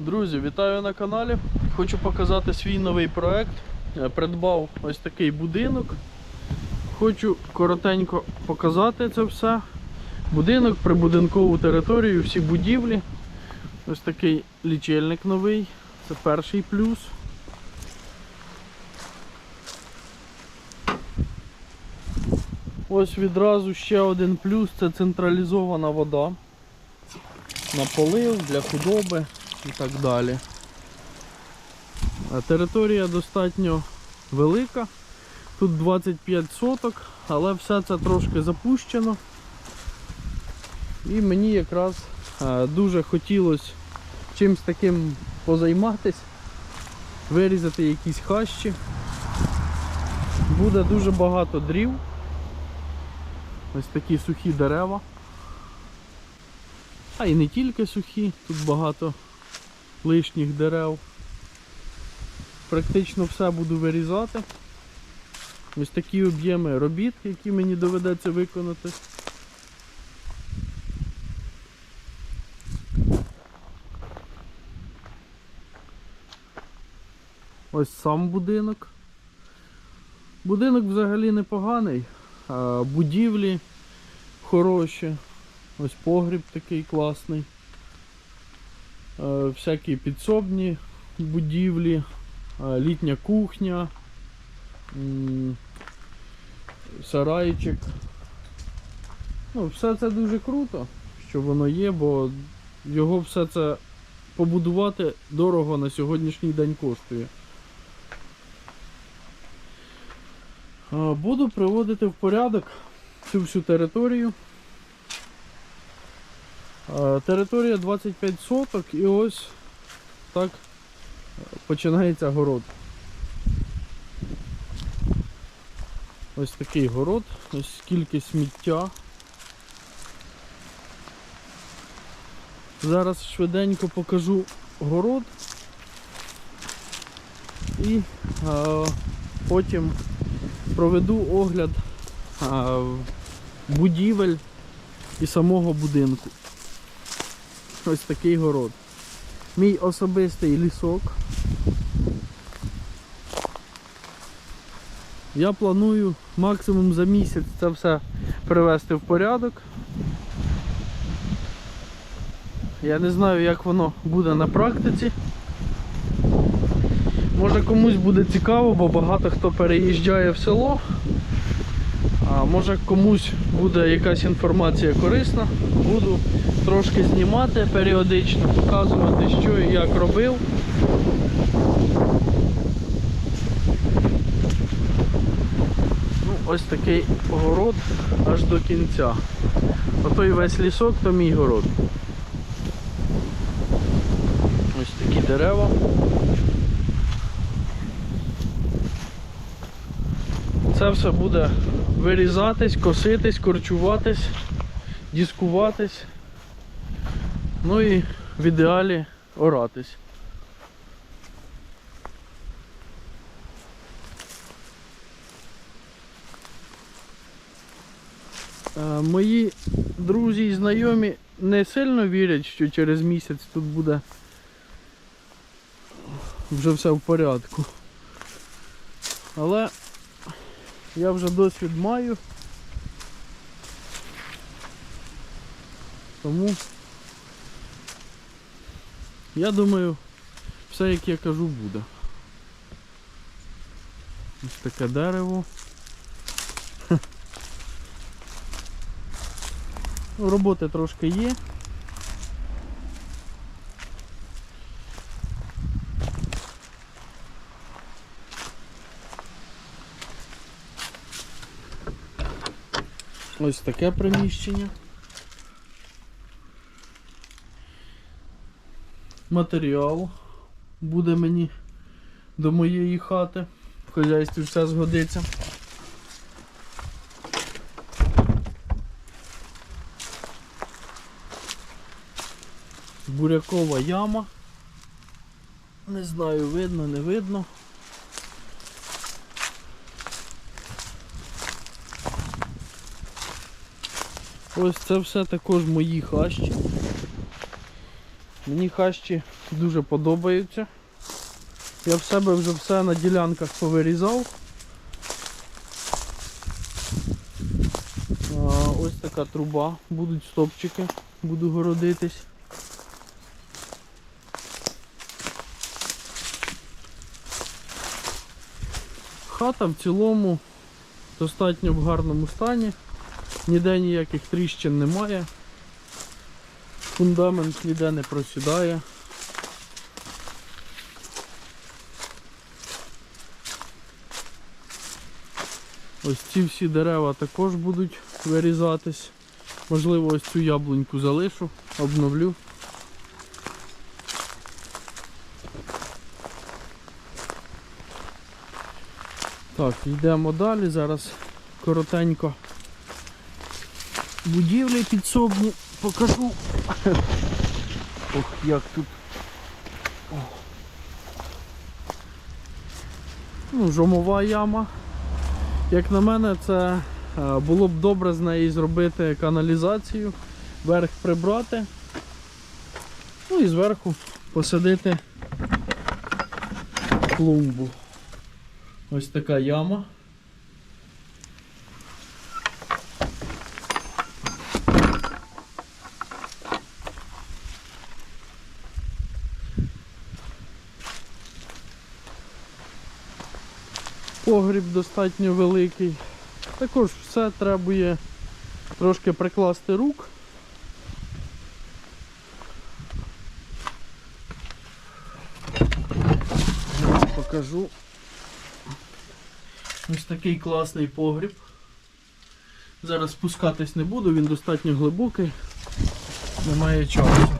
Друзі, вітаю на каналі. Хочу показати свій новий проект. Е, Придбав ось такий будинок. Хочу коротенько показати це все. Будинок, прибудинкову територію, всі будівлі. Ось такий лічильник новий. Це перший плюс. Ось відразу ще один плюс це централізована вода на полив для худоби і так далі. Територія достатньо велика. Тут 25 соток, але все це трошки запущено. І мені якраз е, дуже хотілося чимось таким позайматися, вирізати якісь хащі. Буде дуже багато дрів. Ось такі сухі дерева. А і не тільки сухі, тут багато лишніх дерев. Практично все буду вирізати. Ось такі об'єми робіт, які мені доведеться виконати. Ось сам будинок. Будинок взагалі непоганий. Будівлі хороші. Ось погріб такий класний. Е, Всякі підсобні будівлі, е, літня кухня, сарайчик. Ну, все це дуже круто, що воно є, бо його все це побудувати дорого на сьогоднішній день коштує. Е, Буду приводити в порядок цю всю територію. Е, Територія 25 соток і ось так е, починається город. Ось такий город, ось скільки сміття. Зараз швиденько покажу город і е, потім проведу огляд е, будівель і самого будинку. Ось такий город. Мій особистий лісок. Я планую максимум за місяць це все привести в порядок. Я не знаю, як воно буде на практиці. Може комусь буде цікаво, бо багато хто переїжджає в село. А може комусь буде якась інформація корисна, буду трошки знімати періодично, показувати, що і як робив. Ну, ось такий город аж до кінця. Отой весь лісок, то мій город. Ось такі дерева. Це все буде вирізатись, коситись, корчуватись, дискуватись. Ну і в ідеалі оратись. Е, Мої друзі і знайомі не сильно вірять, що через місяць тут буде вже все в порядку. Але я вже досвід маю. Тому я думаю, все як я кажу буде. Ось таке дерево. Роботи трошки є. Ось таке приміщення. Матеріал буде мені до моєї хати. В хазяйстві все згодиться. Бурякова яма. Не знаю, видно, не видно. Ось це все також мої хащі. Мені хащі дуже подобаються. Я в себе вже все на ділянках повирізав. Ось така труба, будуть стопчики, буду городитись. Хата в цілому достатньо в гарному стані, ніде ніяких тріщин немає. Фундамент ніде не просідає. Ось ці всі дерева також будуть вирізатись. Можливо, ось цю яблуньку залишу, обновлю. Так, йдемо далі. Зараз коротенько будівлі підсобні покажу. Ох, як тут. Ну, жомова яма. Як на мене, це е, було б добре з неї зробити каналізацію, верх прибрати, ну і зверху посадити клумбу. Ось така яма. Погріб достатньо великий. Також все требує трошки прикласти рук. Зараз покажу. Ось такий класний погріб. Зараз спускатись не буду, він достатньо глибокий, немає часу.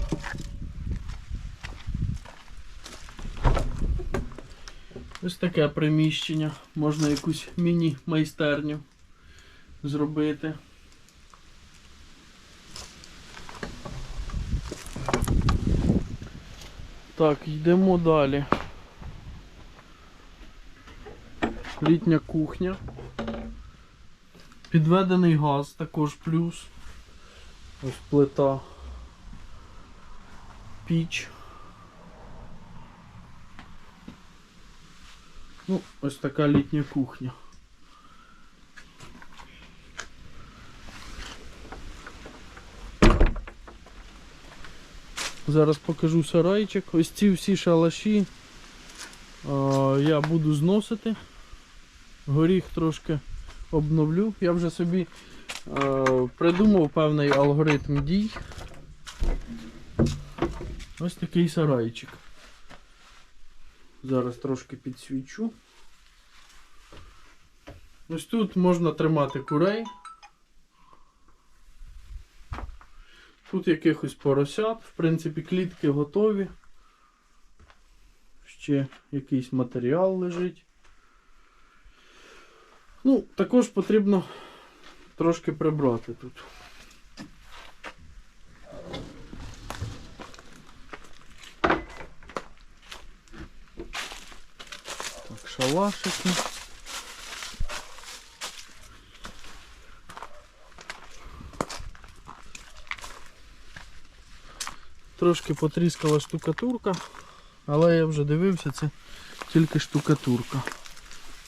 Ось таке приміщення. Можна якусь міні-майстерню зробити. Так, йдемо далі. Літня кухня. Підведений газ також плюс. Ось плита. Піч. Ну, ось така літня кухня. Зараз покажу сарайчик. Ось ці всі шалаші а, я буду зносити. Горіх трошки обновлю. Я вже собі а, придумав певний алгоритм дій. Ось такий сарайчик. Зараз трошки підсвічу. Ось тут можна тримати курей. Тут якихось поросят, в принципі, клітки готові. Ще якийсь матеріал лежить. Ну, також потрібно трошки прибрати тут. Так. Трошки потріскала штукатурка, але я вже дивився, це тільки штукатурка.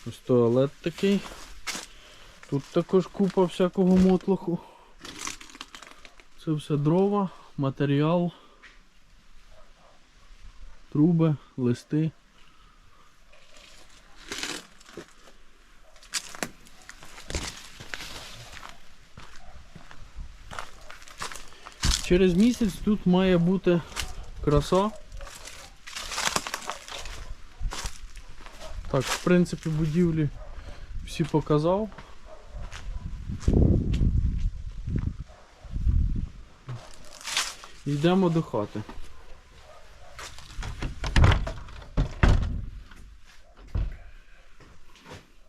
Ось туалет такий. Тут також купа всякого мотлоху. Це все дрова, матеріал, труби, листи. Через місяць тут має бути краса. Так, в принципі, будівлі всі показав. Йдемо до хати.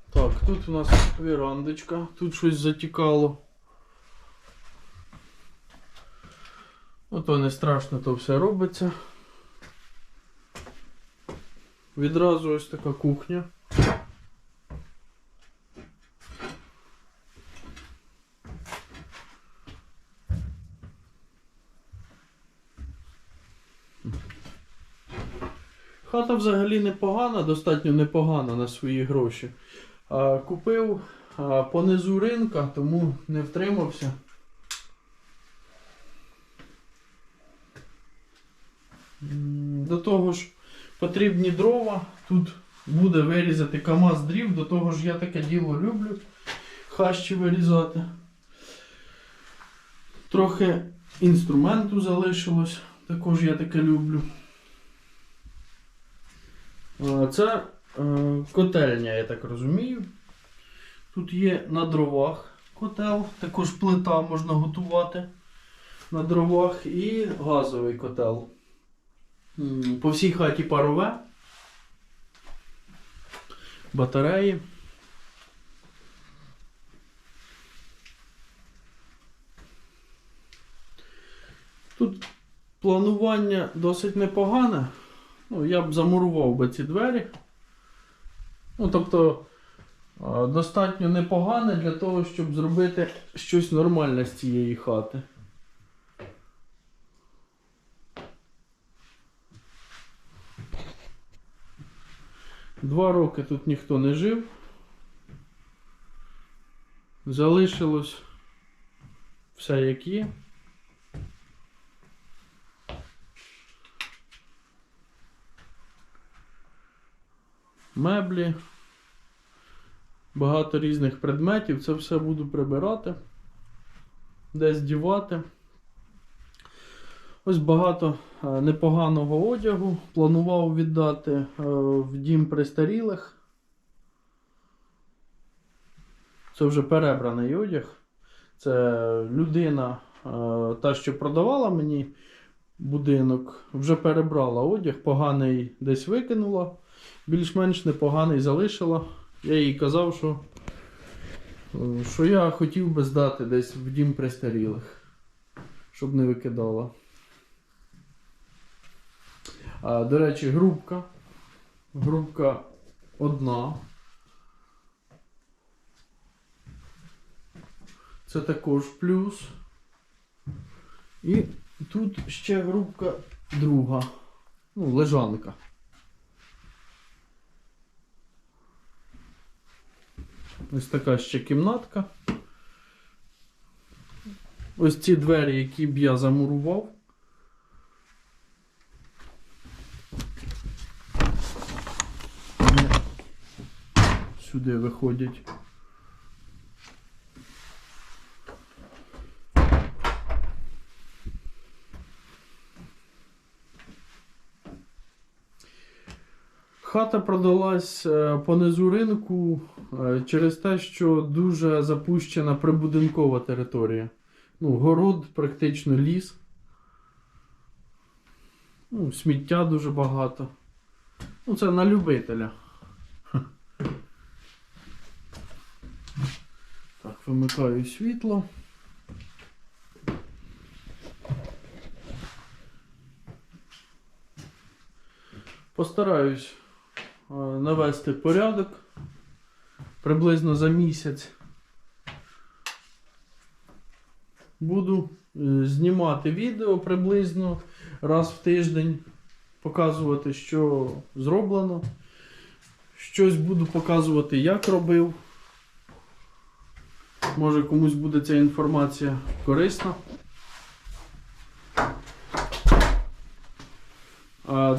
Так, тут у нас вірандочка, тут щось затікало. Ото не страшно, то все робиться. Відразу ось така кухня. Хата взагалі непогана, достатньо непогана на свої гроші. Купив понизу ринка, тому не втримався. До того ж, потрібні дрова. Тут буде вирізати КАМАЗ дрів, до того ж я таке діло люблю. Хащі вирізати. Трохи інструменту залишилось, також я таке люблю. Це е, котельня, я так розумію. Тут є на дровах котел, також плита можна готувати на дровах і газовий котел. По всій хаті парове. Батареї. Тут планування досить непогане. Ну, я б замурував би ці двері. Ну, тобто, достатньо непогане для того, щоб зробити щось нормальне з цієї хати. Два роки тут ніхто не жив. Залишилось все як є. Меблі, багато різних предметів. Це все буду прибирати, десь дівати. Ось багато е, непоганого одягу. Планував віддати е, в дім престарілих. Це вже перебраний одяг. Це людина, е, та, що продавала мені будинок, вже перебрала одяг, поганий десь викинула, більш-менш непоганий залишила. Я їй казав, що, що я хотів би здати десь в дім престарілих, щоб не викидала. До речі, грубка. Грубка одна. Це також плюс. І тут ще грубка друга. Ну, лежанка. Ось така ще кімнатка. Ось ці двері, які б я замурував. Сюди виходять. Хата продалась е, понизу ринку е, через те, що дуже запущена прибудинкова територія. Ну, город, практично ліс. Ну, сміття дуже багато. Ну, це на любителя. Вимикаю світло. Постараюсь е, навести порядок приблизно за місяць. Буду е, знімати відео приблизно раз в тиждень, показувати, що зроблено. Щось буду показувати, як робив. Може комусь буде ця інформація корисна.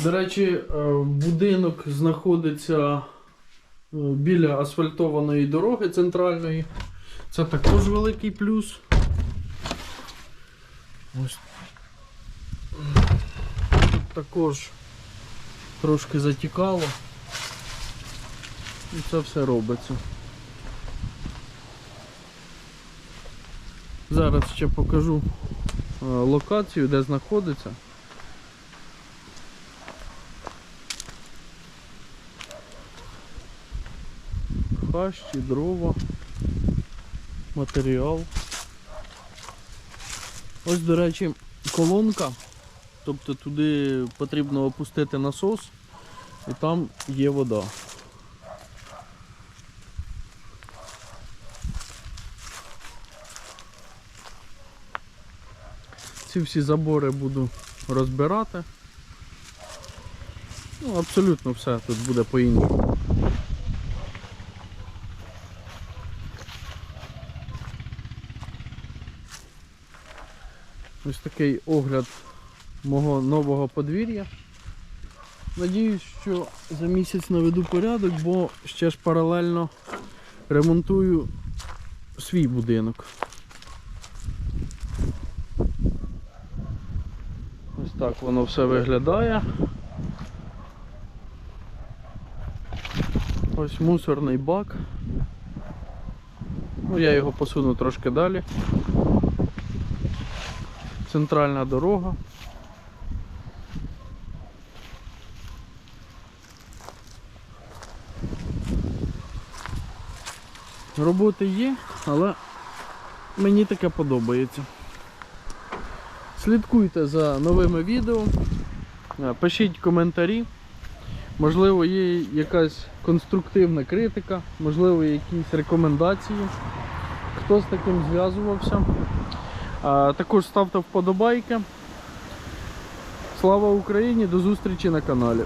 До речі, е, будинок знаходиться е, біля асфальтованої дороги центральної. Це також великий плюс. Ось. Тут також трошки затікало. І це все робиться. Зараз ще покажу е, локацію, де знаходиться. Хащі, дрова, матеріал. Ось, до речі, колонка. Тобто туди потрібно опустити насос і там є вода. Ці всі забори буду розбирати. Ну, абсолютно все тут буде по-іншому. Ось такий огляд мого нового подвір'я. Надіюсь, що за місяць наведу порядок, бо ще ж паралельно ремонтую свій будинок. Так воно все виглядає. Ось мусорний бак. Ну, я його посуну трошки далі. Центральна дорога. Роботи є, але мені таке подобається. Слідкуйте за новими відео, е, пишіть коментарі. Можливо, є якась конструктивна критика, можливо, якісь рекомендації. Хто з таким зв'язувався. Також ставте вподобайки. Слава Україні! До зустрічі на каналі.